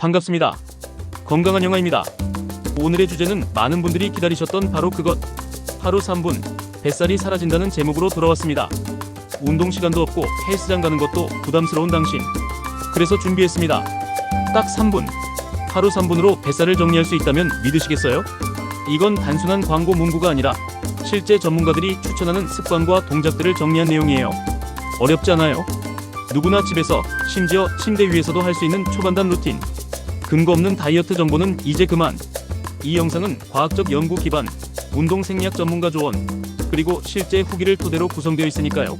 반갑습니다. 건강한 영화입니다. 오늘의 주제는 많은 분들이 기다리셨던 바로 그것. 하루 3분, 뱃살이 사라진다는 제목으로 돌아왔습니다. 운동 시간도 없고 헬스장 가는 것도 부담스러운 당신. 그래서 준비했습니다. 딱 3분. 하루 3분으로 뱃살을 정리할 수 있다면 믿으시겠어요? 이건 단순한 광고 문구가 아니라 실제 전문가들이 추천하는 습관과 동작들을 정리한 내용이에요. 어렵지 않아요? 누구나 집에서 심지어 침대 위에서도 할 수 있는 초간단 루틴. 근거 없는 다이어트 정보는 이제 그만. 이 영상은 과학적 연구 기반, 운동 생리학 전문가 조언, 그리고 실제 후기를 토대로 구성되어 있으니까요.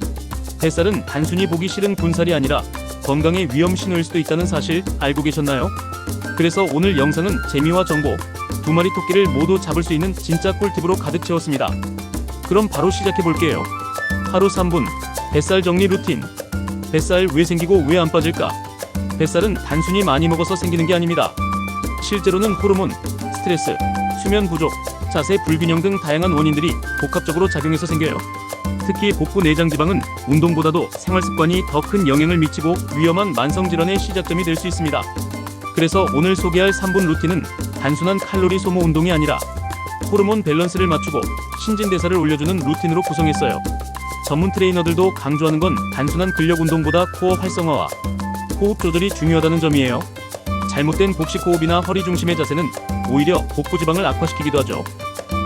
뱃살은 단순히 보기 싫은 군살이 아니라 건강의 위험 신호일 수도 있다는 사실 알고 계셨나요? 그래서 오늘 영상은 재미와 정보, 두 마리 토끼를 모두 잡을 수 있는 진짜 꿀팁으로 가득 채웠습니다. 그럼 바로 시작해 볼게요. 하루 3분, 뱃살 정리 루틴. 뱃살 왜 생기고 왜 안 빠질까? 뱃살은 단순히 많이 먹어서 생기는 게 아닙니다. 실제로는 호르몬, 스트레스, 수면 부족, 자세 불균형 등 다양한 원인들이 복합적으로 작용해서 생겨요. 특히 복부 내장 지방은 운동보다도 생활 습관이 더 큰 영향을 미치고 위험한 만성 질환의 시작점이 될 수 있습니다. 그래서 오늘 소개할 3분 루틴은 단순한 칼로리 소모 운동이 아니라 호르몬 밸런스를 맞추고 신진대사를 올려주는 루틴으로 구성했어요. 전문 트레이너들도 강조하는 건 단순한 근력 운동보다 코어 활성화와 호흡 조절이 중요하다는 점이에요. 잘못된 복식 호흡이나 허리 중심의 자세는 오히려 복부 지방을 악화시키기도 하죠.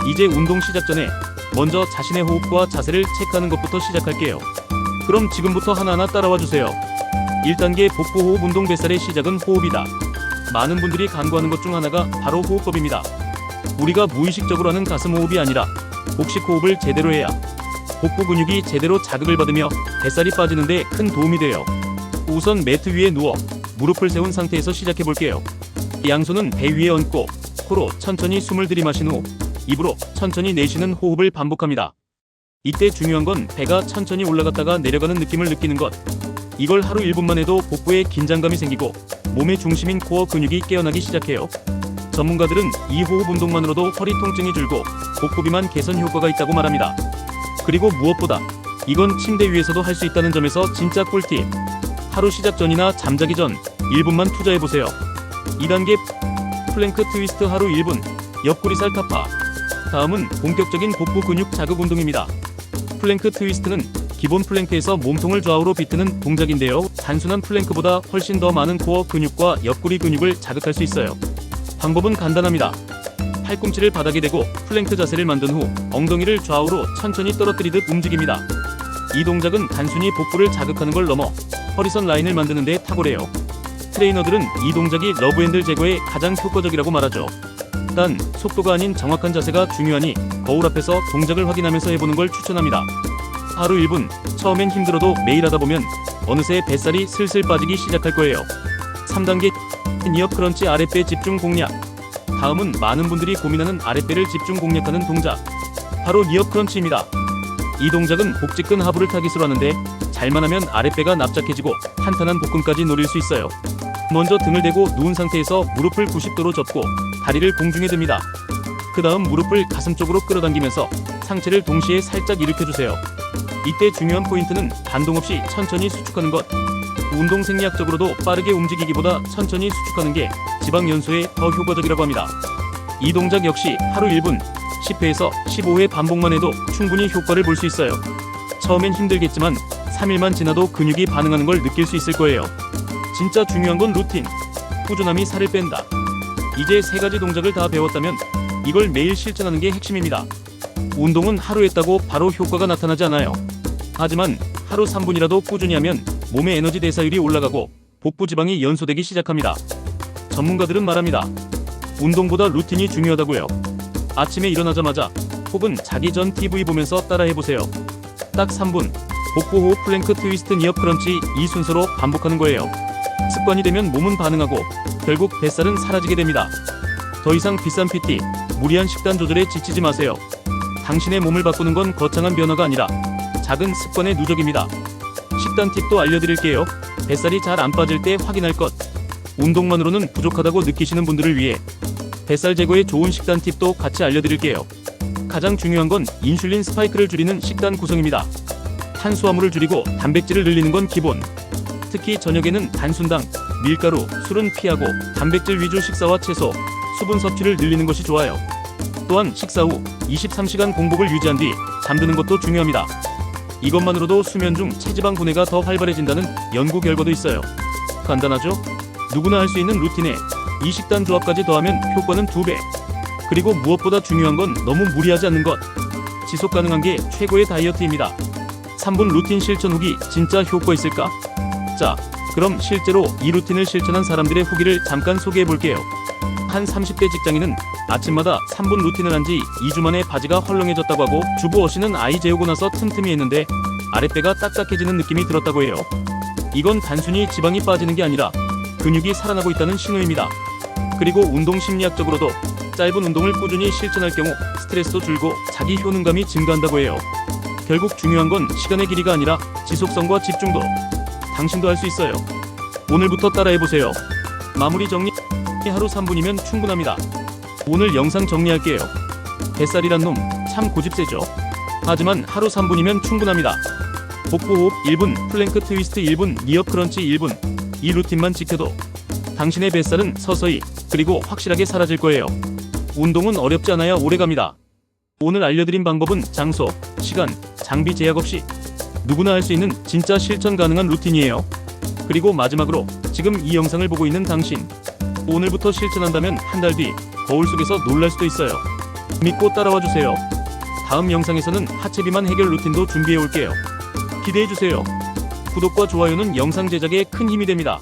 이제 운동 시작 전에 먼저 자신의 호흡과 자세를 체크하는 것부터 시작할게요. 그럼 지금부터 하나하나 따라와 주세요. 1단계 복부 호흡 운동 뱃살의 시작은 호흡이다. 많은 분들이 간구하는 것 중 하나가 바로 호흡법입니다. 우리가 무의식적으로 하는 가슴 호흡이 아니라 복식 호흡을 제대로 해야 복부 근육이 제대로 자극을 받으며 뱃살이 빠지는데 큰 도움이 돼요. 우선 매트 위에 누워 무릎을 세운 상태에서 시작해 볼게요. 양손은 배 위에 얹고 코로 천천히 숨을 들이마신 후 입으로 천천히 내쉬는 호흡을 반복합니다. 이때 중요한 건 배가 천천히 올라갔다가 내려가는 느낌을 느끼는 것. 이걸 하루 1분만 해도 복부에 긴장감이 생기고 몸의 중심인 코어 근육이 깨어나기 시작해요. 전문가들은 이 호흡 운동만으로도 허리 통증이 줄고 복부 비만 개선 효과가 있다고 말합니다. 그리고 무엇보다 이건 침대 위에서도 할 수 있다는 점에서 진짜 꿀팁. 하루 시작 전이나 잠자기 전 1분만 투자해 보세요. 2단계 플랭크 트위스트 하루 1분 옆구리 살 타파. 다음은 본격적인 복부 근육 자극 운동입니다. 플랭크 트위스트는 기본 플랭크에서 몸통을 좌우로 비트는 동작인데요. 단순한 플랭크보다 훨씬 더 많은 코어 근육과 옆구리 근육을 자극할 수 있어요. 방법은 간단합니다. 팔꿈치를 바닥에 대고 플랭크 자세를 만든 후 엉덩이를 좌우로 천천히 떨어뜨리듯 움직입니다. 이 동작은 단순히 복부를 자극하는 걸 넘어 허리선 라인을 만드는 데 탁월해요. 트레이너들은 이 동작이 러브핸들 제거에 가장 효과적이라고 말하죠. 단 속도가 아닌 정확한 자세가 중요하니 거울 앞에서 동작을 확인하면서 해보는 걸 추천합니다. 하루 1분, 처음엔 힘들어도 매일 하다 보면 어느새 뱃살이 슬슬 빠지기 시작할 거예요. 3단계 니어 크런치 아랫배 집중 공략. 다음은 많은 분들이 고민하는 아랫배를 집중 공략하는 동작. 바로 니어 크런치입니다. 이 동작은 복직근 하부를 타깃으로 하는데 잘만 하면 아랫배가 납작해지고 탄탄한 복근까지 노릴 수 있어요. 먼저 등을 대고 누운 상태에서 무릎을 90도로 접고 다리를 공중에 듭니다. 그 다음 무릎을 가슴 쪽으로 끌어당기면서 상체를 동시에 살짝 일으켜주세요. 이때 중요한 포인트는 반동 없이 천천히 수축하는 것. 운동 생리학적으로도 빠르게 움직이기보다 천천히 수축하는 게 지방 연소에 더 효과적이라고 합니다. 이 동작 역시 하루 1분, 10회에서 15회 반복만 해도 충분히 효과를 볼 수 있어요. 처음엔 힘들겠지만 3일만 지나도 근육이 반응하는 걸 느낄 수 있을 거예요. 진짜 중요한 건 루틴. 꾸준함이 살을 뺀다. 이제 세 가지 동작을 다 배웠다면 이걸 매일 실천하는 게 핵심입니다. 운동은 하루 했다고 바로 효과가 나타나지 않아요. 하지만 하루 3분이라도 꾸준히 하면 몸의 에너지 대사율이 올라가고 복부 지방이 연소되기 시작합니다. 전문가들은 말합니다. 운동보다 루틴이 중요하다고요. 아침에 일어나자마자 혹은 자기 전 TV 보면서 따라해보세요. 딱 3분. 복부 호흡 플랭크 트위스트 니어 크런치 이 순서로 반복하는 거예요. 습관이 되면 몸은 반응하고 결국 뱃살은 사라지게 됩니다. 더 이상 비싼 PT, 무리한 식단 조절에 지치지 마세요. 당신의 몸을 바꾸는 건 거창한 변화가 아니라 작은 습관의 누적입니다. 식단 팁도 알려드릴게요. 뱃살이 잘 안 빠질 때 확인할 것. 운동만으로는 부족하다고 느끼시는 분들을 위해 뱃살 제거에 좋은 식단 팁도 같이 알려드릴게요. 가장 중요한 건 인슐린 스파이크를 줄이는 식단 구성입니다. 탄수화물을 줄이고 단백질을 늘리는 건 기본. 특히 저녁에는 단순당, 밀가루, 술은 피하고 단백질 위주 식사와 채소, 수분 섭취를 늘리는 것이 좋아요. 또한 식사 후 23시간 공복을 유지한 뒤 잠드는 것도 중요합니다. 이것만으로도 수면 중 체지방 분해가 더 활발해진다는 연구 결과도 있어요. 간단하죠? 누구나 할 수 있는 루틴에 이 식단 조합까지 더하면 효과는 2배. 그리고 무엇보다 중요한 건 너무 무리하지 않는 것. 지속 가능한 게 최고의 다이어트입니다. 3분 루틴 실천 후기 진짜 효과 있을까? 자, 그럼 실제로 이 루틴을 실천한 사람들의 후기를 잠깐 소개해 볼게요. 한 30대 직장인은 아침마다 3분 루틴을 한 지 2주 만에 바지가 헐렁해졌다고 하고 주부 어씨는 아이 재우고 나서 틈틈이 했는데 아랫배가 딱딱해지는 느낌이 들었다고 해요. 이건 단순히 지방이 빠지는 게 아니라 근육이 살아나고 있다는 신호입니다. 그리고 운동 심리학적으로도 짧은 운동을 꾸준히 실천할 경우 스트레스도 줄고 자기 효능감이 증가한다고 해요. 결국 중요한 건 시간의 길이가 아니라 지속성과 집중도. 당신도 할 수 있어요. 오늘부터 따라해보세요. 마무리 정리 하루 3분이면 충분합니다. 오늘 영상 정리할게요. 뱃살이란 놈 참 고집세죠. 하지만 하루 3분이면 충분합니다. 복부 호흡 1분, 플랭크 트위스트 1분, 니어 크런치 1분. 이 루틴만 지켜도 당신의 뱃살은 서서히 그리고 확실하게 사라질 거예요. 운동은 어렵지 않아야 오래갑니다. 오늘 알려드린 방법은 장소, 시간, 장비 제약 없이 누구나 할 수 있는 진짜 실천 가능한 루틴이에요. 그리고 마지막으로 지금 이 영상을 보고 있는 당신 오늘부터 실천한다면 한 달 뒤 거울 속에서 놀랄 수도 있어요. 믿고 따라와 주세요. 다음 영상에서는 하체 비만 해결 루틴도 준비해 올게요. 기대해 주세요. 구독과 좋아요는 영상 제작에 큰 힘이 됩니다.